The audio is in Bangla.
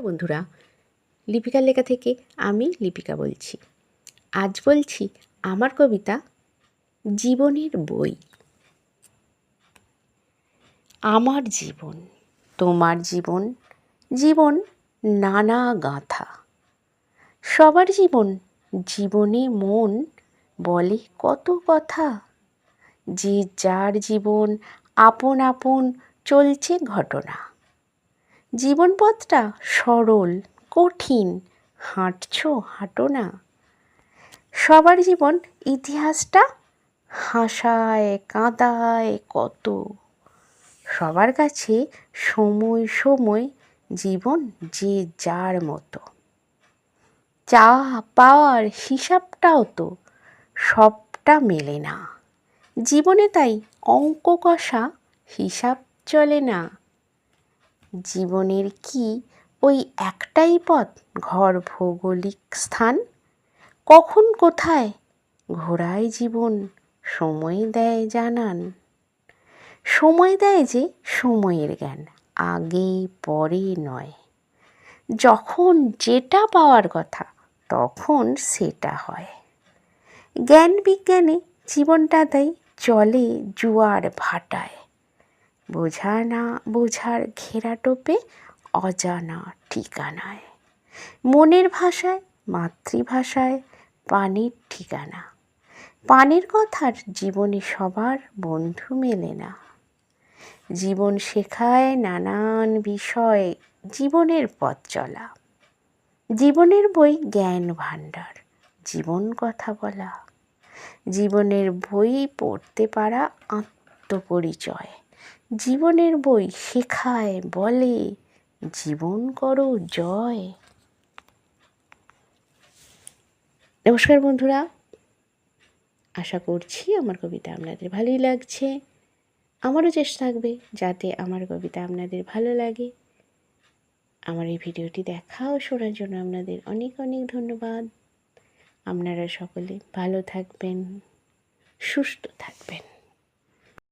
বন্ধুরা। লিপিকার লেখা থেকে আমি লিপিকা বলছি। আজ বলছি আমার কবিতা জীবনের বই। আমার জীবন, তোমার জীবন জীবন নানা গাঁথা। সবার জীবন জীবনে মন বলে কত কথা। যে যার জীবন আপন আপন চলছে ঘটনা। জীবনপথটা সরল, কঠিন, হাঁটছ, হাঁটো না। সবার জীবন ইতিহাসটা হাসায়, কাঁদায় কত। সবার কাছে সময় সময়, জীবন যে যার মতো। চা পাওয়ার হিসাবটাও তো সবটা মেলে না। জীবনে তাই অঙ্ক কষা হিসাব চলে না। জীবনের কি ওই একটাই পথ? ঘর ভৌগোলিক স্থান? কখন কোথায় ঘোরায় জীবন? সময় দেয় জানান। সময় দেয় যে সময়ের জ্ঞান, আগে পরে নয়। যখন যেটা পাওয়ার কথা, তখন সেটা হয়। জ্ঞান বিজ্ঞানে জীবনটা তাই চলে জুয়ার ভাটায়। বোঝা না, বোঝার ঘেরা টোপে অজানা ঠিকানায়। মনের ভাষায়, মাতৃভাষায়, পানির ঠিকানা। পানির কথার জীবনে সবার বন্ধু মেলে না। জীবন শেখায় নানান বিষয় জীবনের পথ চলা। জীবনের বই জ্ঞান ভাণ্ডার, জীবন কথা বলা। জীবনের বই পড়তে পারা আত্মপরিচয়। জীবনের বই শেখায়, বলে, জীবন করো জয়। নমস্কার বন্ধুরা। আশা করছি আমার কবিতা আপনাদের ভালোই লাগছে। আমারও চেষ্টা থাকবে যাতে আমার কবিতা আপনাদের ভালো লাগে। আমার এই ভিডিওটি দেখা ও শোনার জন্য আপনাদের অনেক অনেক ধন্যবাদ। আপনারা সকলে ভালো থাকবেন, সুস্থ থাকবেন।